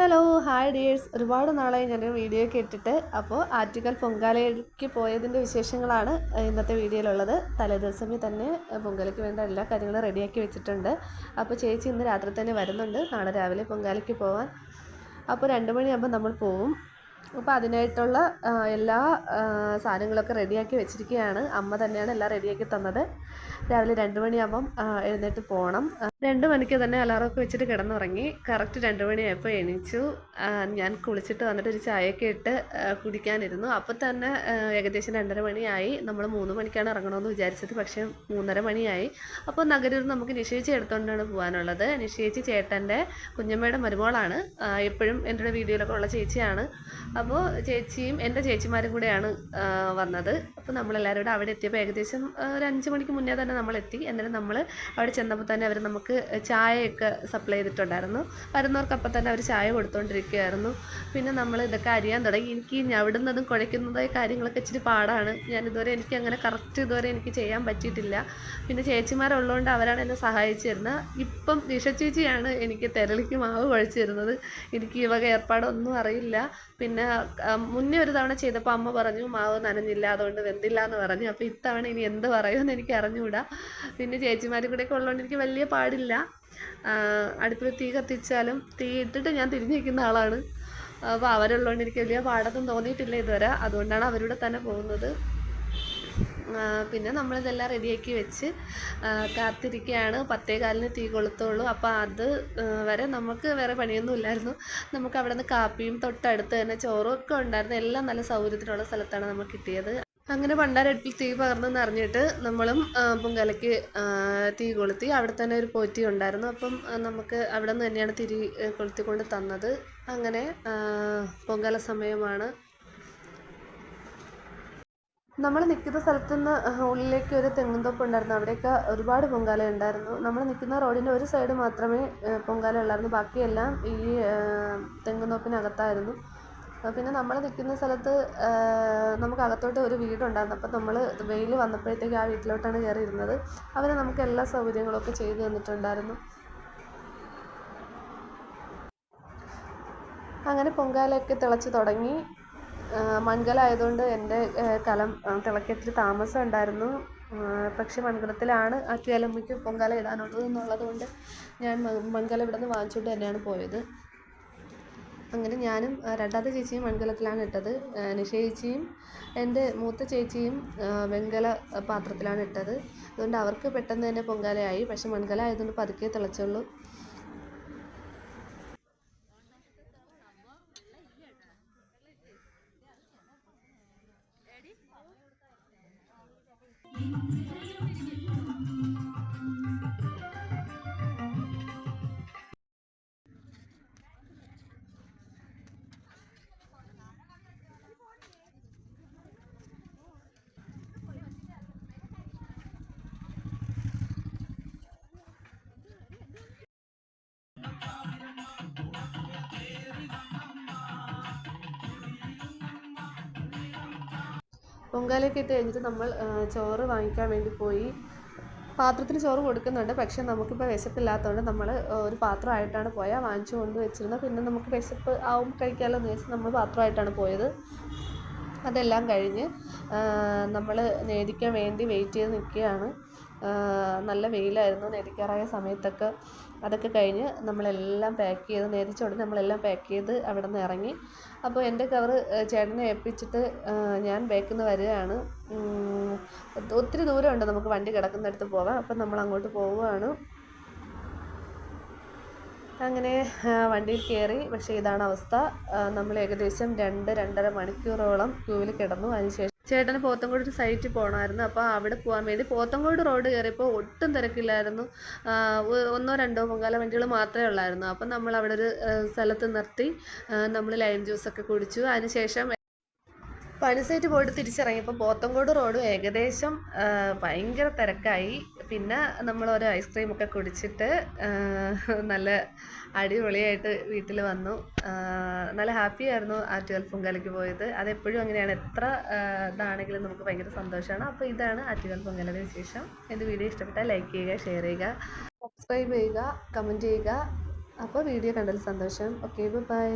Hello hi dears ഒരുപാട് നാളായി ഞാൻ വീഡിയോ കേട്ടിട്ട് അപ്പോൾ ആറ്റുകാൽ പൊങ്കാലയ്ക്ക് പോയതിന്റെ വിശേഷങ്ങളാണ് ഇന്നത്തെ വീഡിയോയിലുള്ളത് തലേദിവസമേ തന്നെ പൊങ്കാലയ്ക്ക് വേണ്ട എല്ലാ കാര്യങ്ങളും റെഡിയാക്കി വെച്ചിട്ടുണ്ട്. അപ്പോൾ ചേച്ചി ഇന്ന് രാത്രി തന്നെ വരുന്നുണ്ട്. നാളെ രാവിലെ പൊങ്കാലയ്ക്ക് പോകാൻ അപ്പോൾ രണ്ട് മണിയാകുമ്പോൾ നമ്മൾ പോവും. അപ്പോൾ അതിനായിട്ടുള്ള എല്ലാ സാധനങ്ങളൊക്കെ റെഡിയാക്കി വെച്ചിരിക്കുകയാണ്. അമ്മ തന്നെയാണ് എല്ലാം റെഡിയാക്കി തന്നത്. രാവിലെ രണ്ട് മണിയാകുമ്പം എഴുന്നേറ്റ് പോകണം രണ്ട് മണിക്ക് തന്നെ അലാറമൊക്കെ വെച്ചിട്ട് കിടന്നുറങ്ങി. കറക്റ്റ് രണ്ട് മണിയായപ്പോൾ എണീച്ചു. ഞാൻ കുളിച്ചിട്ട് വന്നിട്ട് ഒരു ചായയൊക്കെ ഇട്ട് കുടിക്കാനിരുന്നു. അപ്പോൾ തന്നെ ഏകദേശം രണ്ടര മണിയായി. നമ്മൾ മൂന്ന് മണിക്കാണ് ഇറങ്ങണമെന്ന് വിചാരിച്ചത്. പക്ഷേ മൂന്നര മണിയായി. അപ്പോൾ നഗരൂർ നമുക്ക് നിശ്ചയിച്ച് എടുത്തുകൊണ്ടാണ് പോകാനുള്ളത് നിശ്ചയിച്ച് ചേട്ടന്റെ കുഞ്ഞമ്മയുടെ മരുമോളാണ്. എപ്പോഴും എന്റെ വീഡിയോയിലൊക്കെ ഉള്ള ചേച്ചിയാണ്. അപ്പോൾ ചേച്ചിയും എന്റെ ചേച്ചിമാരും കൂടെയാണ് വന്നത്. അപ്പോൾ നമ്മളെല്ലാവരും അവിടെ എത്തിയപ്പോൾ ഏകദേശം ഒരു അഞ്ച് മണിക്ക് മുന്നേ തന്നെ നമ്മളെത്തി. എന്നിട്ട് നമ്മൾ അവിടെ ചെന്നപ്പോൾ തന്നെ അവർ നമുക്ക് ചായയൊക്കെ സപ്ലൈ ചെയ്തിട്ടുണ്ടായിരുന്നു. വരുന്നവർക്ക് അപ്പം തന്നെ അവർ ചായ കൊടുത്തുകൊണ്ടിരിക്കുകയായിരുന്നു പിന്നെ നമ്മൾ ഇതൊക്കെ അറിയാൻ തുടങ്ങി. എനിക്ക് ഞവിടുന്നതും കുഴയ്ക്കുന്നതായ കാര്യങ്ങളൊക്കെ ഇച്ചിരി പാടാണ്. ഞാൻ ഇതുവരെ എനിക്ക് അങ്ങനെ കറക്റ്റ് ഇതുവരെ എനിക്ക് ചെയ്യാൻ പറ്റിയിട്ടില്ല. പിന്നെ ചേച്ചിമാരുള്ളതുകൊണ്ട് അവരാണ് എന്നെ സഹായിച്ചിരുന്നത് ഇപ്പം നിഷ ചേച്ചിയാണ് എനിക്ക് തെരളിക്ക് മാവ് കുഴച്ചിരുന്നത് എനിക്ക് ഈ വക ഏർപ്പാടൊന്നും അറിയില്ല. പിന്നെ മുന്നേ ഒരു തവണ ചെയ്തപ്പോൾ അമ്മ പറഞ്ഞു മാവ് നനഞ്ഞില്ല അതുകൊണ്ട് വെന്തില്ല എന്ന് പറഞ്ഞു. അപ്പോൾ ഇത്തവണ ഇനി എന്ത് പറയുമെന്ന് എനിക്ക് അറിഞ്ഞുകൂടാ. പിന്നെ ചേച്ചിമാരും കൂടെയൊക്കെ ഉള്ളതുകൊണ്ട് എനിക്ക് വലിയ പാടില്ല. അടുപ്പിൽ തീ കത്തിച്ചാലും തീ ഇട്ടിട്ട് ഞാൻ തിരിഞ്ഞിരിക്കുന്ന ആളാണ്. അപ്പോൾ അവരുള്ളതുകൊണ്ട് എനിക്ക് വലിയ പാടൊന്നും തോന്നിയിട്ടില്ല ഇതുവരെ. അതുകൊണ്ടാണ് അവരുടെ തന്നെ പോകുന്നത്. പിന്നെ നമ്മളിതെല്ലാം റെഡിയാക്കി വെച്ച് കാത്തിരിക്കുകയാണ് പത്തേ കാലിന് തീ കൊളുത്തുള്ളൂ. അപ്പോൾ അത് വരെ നമുക്ക് വേറെ പണിയൊന്നും ഇല്ലായിരുന്നു. നമുക്ക് അവിടെ നിന്ന് കാപ്പിയും തൊട്ടടുത്ത് തന്നെ ചോറും ഒക്കെ ഉണ്ടായിരുന്നു. എല്ലാം നല്ല സൗകര്യത്തിനുള്ള സ്ഥലത്താണ് നമുക്ക് കിട്ടിയത്. അങ്ങനെ പണ്ടാരടുപ്പിൽ തീ പകർന്നു അറിഞ്ഞിട്ട് നമ്മളും പൊങ്കാലയ്ക്ക് തീ കൊളുത്തി അവിടെ തന്നെ ഒരു പോറ്റി ഉണ്ടായിരുന്നു. അപ്പം നമുക്ക് അവിടെ നിന്ന് തന്നെയാണ് തിരി കൊളുത്തിക്കൊണ്ട് തന്നത്. അങ്ങനെ പൊങ്കാല സമയമാണ്. നമ്മൾ നിൽക്കുന്ന സ്ഥലത്തു നിന്ന് ഉള്ളിലേക്ക് ഒരു തെങ്ങുംതോപ്പ് ഉണ്ടായിരുന്നു. അവിടെയൊക്കെ ഒരുപാട് പൊങ്കാല ഉണ്ടായിരുന്നു. നമ്മൾ നിൽക്കുന്ന റോഡിന്റെ ഒരു സൈഡ് മാത്രമേ പൊങ്കാല ഉള്ളായിരുന്നു. ബാക്കിയെല്ലാം ഈ തെങ്ങുംതോപ്പിനകത്തായിരുന്നു പിന്നെ നമ്മൾ നിൽക്കുന്ന സ്ഥലത്ത് നമുക്ക് അകത്തോട്ട് ഒരു വീടുണ്ടായിരുന്നു. അപ്പം നമ്മൾ വെയിൽ വന്നപ്പോഴത്തേക്ക് ആ വീട്ടിലോട്ടാണ് കയറി ഇരുന്നത് അവർ നമുക്ക് എല്ലാ സൗകര്യങ്ങളൊക്കെ ചെയ്തു തന്നിട്ടുണ്ടായിരുന്നു. അങ്ങനെ പൊങ്കാലയൊക്കെ തിളച്ച് തുടങ്ങി. മൺകലായതുകൊണ്ട് എന്റെ കലം തിളക്കത്തിൽ താമസം ഉണ്ടായിരുന്നു. പക്ഷേ മൺകലത്തിലാണ് ആറ്റുകാലമ്മയ്ക്ക് പൊങ്കാല ഇടാനുള്ളത് എന്നുള്ളത് കൊണ്ട് ഞാൻ മൺകലം ഇവിടെ നിന്ന് വാങ്ങിച്ചുകൊണ്ട് തന്നെയാണ് പോയത്. അങ്ങനെ ഞാനും രണ്ടാമത്തെ ചേച്ചിയും മൺകലത്തിലാണ് ഇട്ടത്. നിഷ ചേച്ചിയും എന്റെ മൂത്ത ചേച്ചിയും വെങ്കല പാത്രത്തിലാണ് ഇട്ടത്. അതുകൊണ്ട് അവർക്ക് പെട്ടെന്ന് തന്നെ പൊങ്കാലയായി. പക്ഷെ മൺകല ആയതുകൊണ്ട് പതുക്കെ തിളച്ചുള്ളൂ. പൊങ്കാലയൊക്കെ ഇട്ട് കഴിഞ്ഞിട്ട് നമ്മൾ ചോറ് വാങ്ങിക്കാൻ വേണ്ടി പോയി. പാത്രത്തിന് ചോറ് കൊടുക്കുന്നുണ്ട്. പക്ഷേ നമുക്കിപ്പോൾ വിശപ്പില്ലാത്തതുകൊണ്ട് നമ്മൾ ഒരു പാത്രമായിട്ടാണ് പോയാൽ വാങ്ങിച്ചു കൊണ്ട് വെച്ചിരുന്നത്. പിന്നെ നമുക്ക് വിശപ്പ് ആവും കഴിക്കാമല്ലോ എന്ന് വെച്ച് നമ്മൾ പാത്രമായിട്ടാണ് പോയത്. അതെല്ലാം കഴിഞ്ഞ് നമ്മൾ നേദിക്കാൻ വേണ്ടി വെയിറ്റ് ചെയ്ത് നിൽക്കുകയാണ്. നല്ല വെയിലായിരുന്നു. നേദിക്കാറായ സമയത്തൊക്കെ അതൊക്കെ കഴിഞ്ഞ് നമ്മളെല്ലാം പാക്ക് ചെയ്ത് നേരിച്ച ഉടനെ നമ്മളെല്ലാം പാക്ക് ചെയ്ത് അവിടെ നിന്ന് ഇറങ്ങി. അപ്പോൾ എന്റെ കവറ് ചേട്ടനെ ഏൽപ്പിച്ചിട്ട് ഞാൻ ബാക്കിൽ നിന്ന് വരികയാണ് ഒത്തിരി ദൂരമുണ്ട് നമുക്ക് വണ്ടി കിടക്കുന്നിടത്ത് പോകാൻ. അപ്പം നമ്മൾ അങ്ങോട്ട് പോവുകയാണ്. അങ്ങനെ വണ്ടിയിൽ കയറി. പക്ഷേ ഇതാണ് അവസ്ഥ. നമ്മൾ ഏകദേശം രണ്ട് രണ്ടര മണിക്കൂറോളം ക്യൂവിൽ കിടന്നു. അതിനുശേഷം ചേട്ടന് പോത്തങ്കോട് ഒരു സൈറ്റിൽ പോകണമായിരുന്നു അപ്പോൾ അവിടെ പോകാൻ വേണ്ടി പോത്തങ്കോട് റോഡ് കയറിയപ്പോൾ ഒട്ടും തിരക്കില്ലായിരുന്നു. ഒന്നോ രണ്ടോ പൊങ്കാല വണ്ടികൾ മാത്രമേ ഉള്ളായിരുന്നു. അപ്പം നമ്മൾ അവിടെ ഒരു സ്ഥലത്ത് നിർത്തി നമ്മൾ ലൈം ജ്യൂസൊക്കെ കുടിച്ചു. അതിനുശേഷം പണിസൈറ്റ് പോയിട്ട് തിരിച്ചിറങ്ങിയപ്പോൾ പോത്തങ്കോട് റോഡ് ഏകദേശം ഭയങ്കര തിരക്കായി. പിന്നെ നമ്മൾ ഒരു ഐസ്ക്രീം ഒക്കെ കുടിച്ചിട്ട് നല്ല അടിപൊളിയായിട്ട് വീട്ടിൽ വന്നു. നല്ല ഹാപ്പി ആയിരുന്നു ആറ്റുകാൽ പൊങ്കാലയ്ക്ക് പോയത്. അതെപ്പോഴും അങ്ങനെയാണ്. എത്ര ഇതാണെങ്കിലും നമുക്ക് ഭയങ്കര സന്തോഷമാണ്. അപ്പോൾ ഇതാണ് ആറ്റുകാൽ പൊങ്കാലയുടെ വിശേഷം. എന്റെ വീഡിയോ ഇഷ്ടപ്പെട്ടാൽ ലൈക്ക് ചെയ്യുക ഷെയർ ചെയ്യുക സബ്സ്ക്രൈബ് ചെയ്യുക കമന്റ് ചെയ്യുക. അപ്പോൾ വീഡിയോ കണ്ടതിൽ സന്തോഷം. Okay bye.